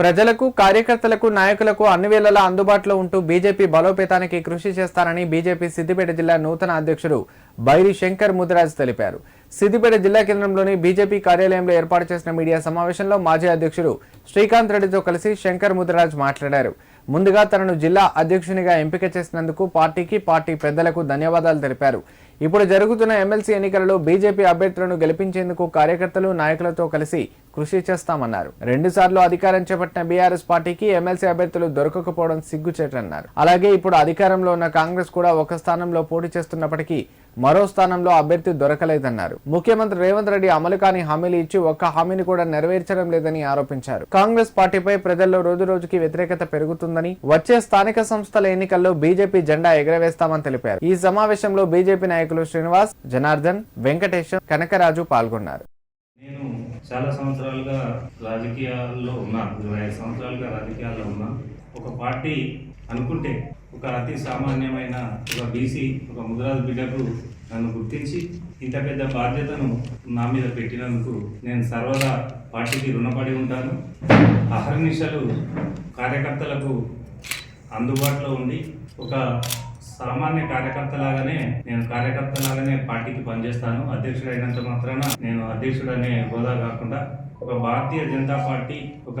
ప్రజలకు కార్యకర్తలకు నాయకులకు అన్ని వేళలా అందుబాటులో ఉంటూ బీజేపీ బలోపేతానికి కృషి చేస్తారని బీజేపీ సిద్దిపేట జిల్లా నూతన అధ్యక్షుడు బైరి శంకర్ ముదిరాజ్ తెలిపారు. సిద్దిపేట జిల్లా కేంద్రంలోని బీజేపీ కార్యాలయంలో ఏర్పాటు చేసిన మీడియా సమావేశంలో మాజీ అధ్యక్షుడు శ్రీకాంత్ రెడ్డితో కలిసి శంకర్ ముదిరాజ్ మాట్లాడారు. ముందుగా తనను జిల్లా అధ్యక్షునిగా ఎంపిక చేసినందుకు పార్టీకి పార్టీ పెద్దలకు ధన్యవాదాలు తెలిపారు. ఇప్పుడు జరుగుతున్న ఎమ్మెల్సీ ఎన్నికలలో బీజేపీ అభ్యర్థులను గెలిపించేందుకు కార్యకర్తలు నాయకులతో కలిసి కృషి చేస్తామన్నారు. రెండు సార్లు అధికారం చేపట్టిన బీఆర్ఎస్ పార్టీకి ఎమ్మెల్సీ అభ్యర్థులు దొరకకపోవడం సిగ్గుచేటన్నారు. అలాగే ఇప్పుడు అధికారంలో ఉన్న కాంగ్రెస్ కూడా ఒక స్థానంలో పోటీ చేస్తున్నప్పటికీ మరో స్థానంలో అభ్యర్థి దొరకలేదన్నారు. ముఖ్యమంత్రి రేవంత్ రెడ్డి అమలు కాని హామీలు ఇచ్చి ఒక్క హామీని కూడా నెరవేర్చడం లేదని ఆరోపించారు. కాంగ్రెస్ పార్టీపై ప్రజల్లో రోజు రోజుకి వ్యతిరేకత పెరుగుతుందని వచ్చే స్థానిక సంస్థల ఎన్నికల్లో బీజేపీ జెండా ఎగరవేస్తామని తెలిపారు. ఈ సమావేశంలో బీజేపీ నాయకులు శ్రీనివాస్ జనార్దన్ వెంకటేశ్వర్ కనకరాజు పాల్గొన్నారు. నేను చాలా సంవత్సరాలుగా రాజకీయాల్లో ఉన్నా ఇరవై ఐదు సంవత్సరాలుగా రాజకీయాల్లో ఉన్నా ఒక పార్టీ అనుకుంటే ఒక అతి సామాన్యమైన ఒక బీసీ ఒక ముద్రాజ్ బిడ్డకు నన్ను గుర్తించి ఇంత పెద్ద బాధ్యతను నా మీద పెట్టినందుకు నేను సర్వదా పార్టీకి రుణపడి ఉంటాను. అహర్నిశలు కార్యకర్తలకు అందుబాటులో ఉండి ఒక సామాన్య కార్యకర్తలాగానే నేను కార్యకర్తలాగానే పార్టీకి పనిచేస్తాను. అధ్యక్షుడు అయినంత మాత్రాన నేను అధ్యక్షుడు అనే హోదా కాకుండా ఒక భారతీయ జనతా పార్టీ ఒక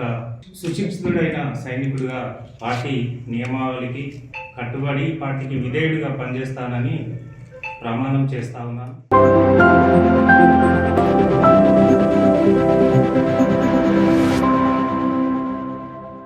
సుశిక్షితుడైన సైనికుడిగా పార్టీ నియమావళికి కట్టుబడి పార్టీకి విధేయుడిగా పనిచేస్తానని ప్రమాణం చేస్తా ఉన్నాను.